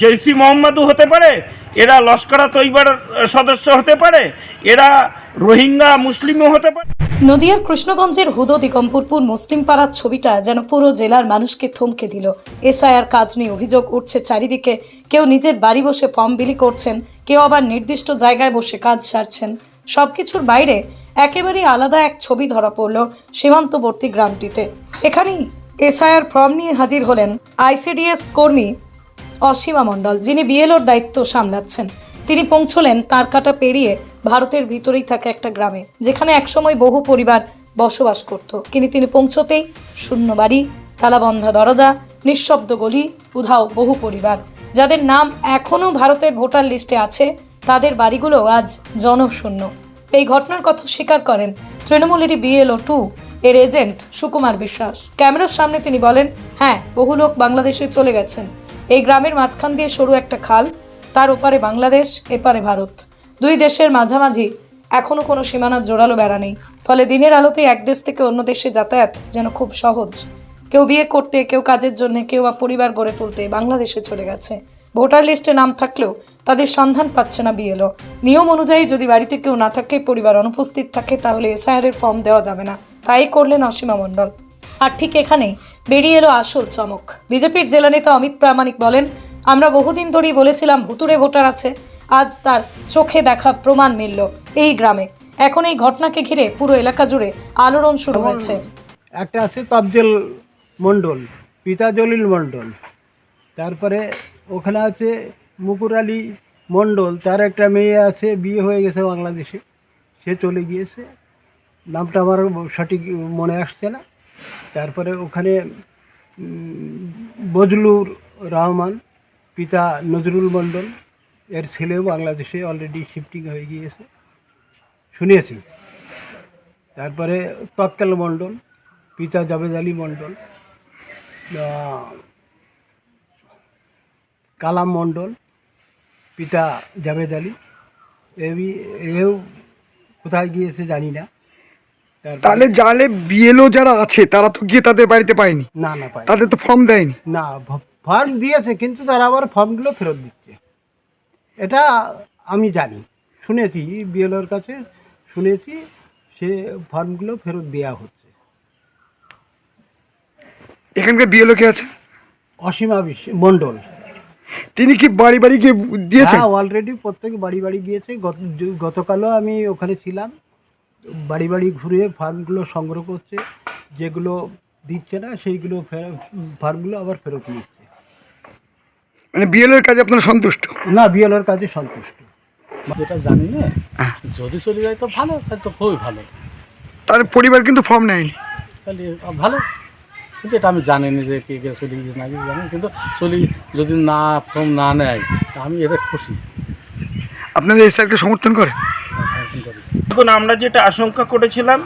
জৈসি মোহাম্মদও হতে পারে, এরা লস্করা তৈবার সদস্য হতে পারে, এরা রোহিঙ্গা মুসলিমও হতে পারে। নদিয়ার কৃষ্ণগঞ্জের হুদো দিগম্বরপুর মুসলিম পাড়ার ছবিটা যেন পুরো জেলার মানুষকে থমকে দিল। এসআইআর কাজ নিয়ে অভিযোগ উঠছে চারিদিকে, কেউ নিজের বাড়ি বসে ফর্ম বিলি করছেন, কেউ আবার নির্দিষ্ট জায়গায় বসে কাজ সারছেন। সব কিছুর বাইরে একেবারেই আলাদা এক ছবি ধরা পড়ল সীমান্তবর্তী গ্রামটিতে। এখানেই এসআইআর ফর্ম নিয়ে হাজির হলেন আইসিডিএস কর্মী অসীমা মণ্ডল, যিনি বিএলওর দায়িত্ব সামলাচ্ছেন। তিনি পৌঁছলেন তার কাটা পেরিয়ে ভারতের ভিতরেই থাকা একটা গ্রামে, যেখানে একসময় বহু পরিবার বসবাস করত। কিন্তু তিনি পৌঁছতেই শূন্য বাড়ি, তালাবন্ধা দরজা, নিঃশব্দ গলি, উধাও বহু পরিবার, যাদের নাম এখনও ভারতের ভোটার লিস্টে আছে, তাদের বাড়িগুলো আজ জনশূন্য। এই ঘটনার কথা স্বীকার করেন তৃণমূলেরই বিএলও টু এর এজেন্ট সুকুমার বিশ্বাস। ক্যামেরার সামনে তিনি বলেন হ্যাঁ বহু লোক বাংলাদেশে চলে গেছেন। এই গ্রামের মাঝখান দিয়ে সরু একটা খাল, তার ওপারে বাংলাদেশ, এপারে ভারত। দুই দেশের মাঝামাঝি এখনও কোনো সীমানার জোরালো বেড়া নেই। ফলে দিনের আলোতে এক দেশ থেকে অন্য দেশে যাতায়াত যেন খুব সহজ। কেউ বিয়ে করতে, কেউ কাজের জন্য, কেউ বা পরিবার গড়ে তুলতে বাংলাদেশে চলে গেছে। ভোটার লিস্টে নাম থাকলেও তাদের সন্ধান পাচ্ছে না বিএলও। নিয়ম অনুযায়ী যদি বাড়িতে কেউ না থাকে, পরিবার অনুপস্থিত থাকে, তাহলে এসআইআর এর ফর্ম দেওয়া যাবে না। তাই করলেন অসীমা মণ্ডল। আর ঠিক এখানেই বেরিয়ে এলো আসল চমক। বিজেপির জেলা নেতা অমিত প্রামাণিক বলেন আমরা বহুদিন ধরেই বলেছিলাম ভুতুরে ভোটার আছে। আজ তার চোখে দেখা প্রমাণ মিলল এই গ্রামে। এখন এই ঘটনাকে ঘিরে পুরো এলাকা জুড়ে আলোড়ন শুরু হয়েছে। একটা আছে তবজেল মণ্ডল পিতা জলিল মণ্ডল। তারপরে ওখানে আছে মুকুর আলী মণ্ডল তার একটা মেয়ে আছে বিয়ে হয়ে গেছে বাংলাদেশে। সে চলে গিয়েছে। নামটা আমার সঠিক মনে আসছে না। তারপরে ওখানে বজলুর রহমান, পিতা নজরুল মণ্ডল, এর ছেলেও বাংলাদেশে অলরেডি শিফটিং হয়ে গিয়েছে। শুনিয়েছি তারপরে তৎকাল মণ্ডল, পিতা জাবেদ আলী মণ্ডল কালাম মণ্ডল, পিতা জাবেদ আলী। এও কোথায় গিয়েছে জানি না। তাহলে জালে বিএলও যারা আছে তারা তো গিয়ে তাদের বাড়িতে পায়নি? না না পাই তাদের তো ফর্ম দেয়নি? না ফর্ম দিয়েছে কিন্তু তারা আবার ফর্মগুলো ফেরত দিচ্ছে। এটা আমি জানি। শুনেছি বিএলওর কাছে শুনেছি সে ফর্মগুলো ফেরত দেওয়া হচ্ছে। এখানকার বিএলও কে আছে? অসীমা বিশ্ব মণ্ডল। তিনি কি বাড়ি বাড়ি গিয়ে দিয়েছেন? হ্যাঁ অলরেডি প্রত্যেক বাড়ি বাড়ি গিয়েছে। গত গতকালও আমি ওখানে ছিলাম। বাড়ি বাড়ি ঘুরে ফার্মগুলো সংগ্রহ করছে যেগুলো দিচ্ছে না সেইগুলো ফার্মগুলো আবার ফেরত নিচ্ছে। মানে বিএলও এর কাজে আপনারা সন্তুষ্ট? না বিএলওর কাজে সন্তুষ্ট। যেটা জানি না যদি চলে যায় তো ভালো তাহলে তো খুবই ভালো। তার পরিবার কিন্তু ফর্ম নেয়নি। তাহলে ভালো। কিন্তু এটা আমি জানি না যে কে কে চলে গিয়েছে না জানি কিন্তু চলি যদি না ফর্ম না নেয় তা আমি এটা খুশি। আপনারা এই স্যারকে সমর্থন করি এখন আমরা যেটা আশঙ্কা করেছিলাম,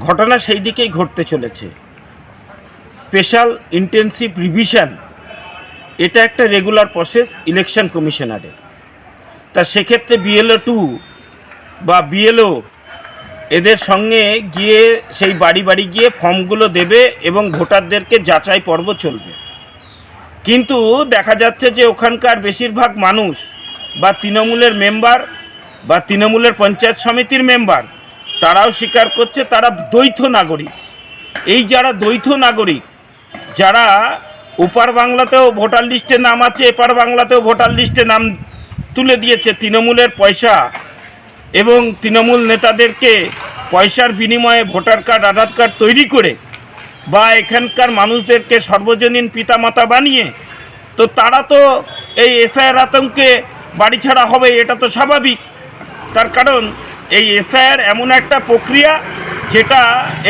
ঘটনা সেই দিকেই ঘটতে চলেছে। স্পেশাল ইন্টেন্সিভ রিভিশন এটা একটা রেগুলার প্রসেস ইলেকশন কমিশনারের তা সেক্ষেত্রে বিএলও টু বা বিএলও এদের সঙ্গে গিয়ে সেই বাড়ি বাড়ি গিয়ে ফর্মগুলো দেবে এবং ভোটারদেরকে যাচাই পর্ব চলবে। কিন্তু দেখা যাচ্ছে যে ওখানকার বেশিরভাগ মানুষ বা তৃণমূলের মেম্বার বা তৃণমূলের পঞ্চায়েত সমিতির মেম্বার, তারাও স্বীকার করছে তারা দ্বৈত নাগরিক। এই যারা দ্বৈত নাগরিক, যারা ওপার বাংলাতেও ভোটার লিস্টে নাম আছে, এপার বাংলাতেও ভোটার লিস্টে নাম তুলে দিয়েছে তৃণমূলের পয়সা এবং তৃণমূল নেতাদেরকে পয়সার বিনিময়ে ভোটার কার্ড, আধার কার্ড তৈরি করে বা এখানকার মানুষদেরকে সর্বজনীন পিতামাতা বানিয়ে, তো তারা তো এই এসআইয়ের আতঙ্কে বাড়ি ছাড়া হবে, এটা তো স্বাভাবিক। তার কারণ এই এসআইয়ের এমন একটা প্রক্রিয়া যেটা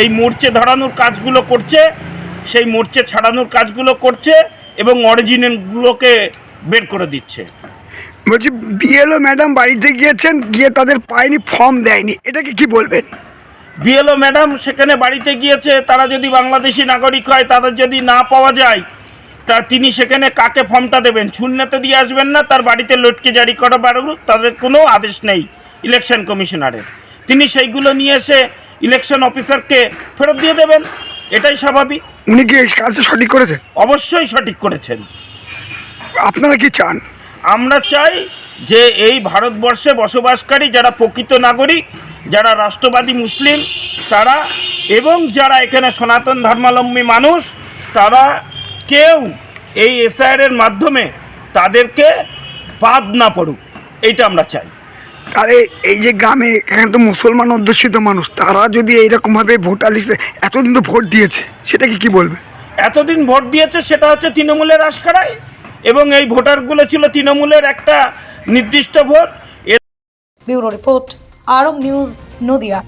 এই মোর্চে ধরানোর কাজগুলো করছে সেই মোর্চে ছাড়ানোর কাজগুলো করছে এবং অরিজিনালগুলোকে বের করে দিচ্ছে। বলছি বিএলও ম্যাডাম বাড়িতে গিয়েছেন গিয়ে তাদের পায়নি ফর্ম দেয়নি এটাকে কি বলবেন? বিএলও ম্যাডাম সেখানে বাড়িতে গিয়েছে তারা যদি বাংলাদেশি নাগরিক হয় তাদের যদি না পাওয়া যায় তা তিনি সেখানে কাকে ফর্মটা দেবেন? শূন্যতে দিয়ে আসবেন না তার বাড়িতে লটকে জারি করা বাড়ুক তাদের কোনো আদেশ নেই। ইলেকশন কমিশনারের। তিনি সেইগুলো নিয়ে এসে ইলেকশন অফিসারকে ফেরত দিয়ে দেবেন। এটাই স্বাভাবিক। উনি কি এই কাজটা সঠিক করেছেন? অবশ্যই সঠিক করেছেন। আপনারা কি চান? আমরা চাই যে এই ভারতবর্ষে বসবাসকারী যারা প্রকৃত নাগরিক যারা রাষ্ট্রবাদী মুসলিম তারা এবং যারা এখানে সনাতন ধর্মাবলম্বী মানুষ তারা কেউ এই এসআইআরের মাধ্যমে তাদেরকে বাদ না পড়ুক। এইটা আমরা চাই। তাহলে এই যে গ্রামে এখানে তো মুসলমান অধ্যুষিত মানুষ তারা যদি এইরকমভাবে ভোটার লিস্টে এতদিন তো ভোট দিয়েছে সেটাকে কি বলবে? এতদিন ভোট দিয়েছে সেটা হচ্ছে তৃণমূলের আশকারায় এবং এই ভোটারগুলো ছিল তৃণমূলের একটা নির্দিষ্ট vote. Bureau report Arab News Nadia.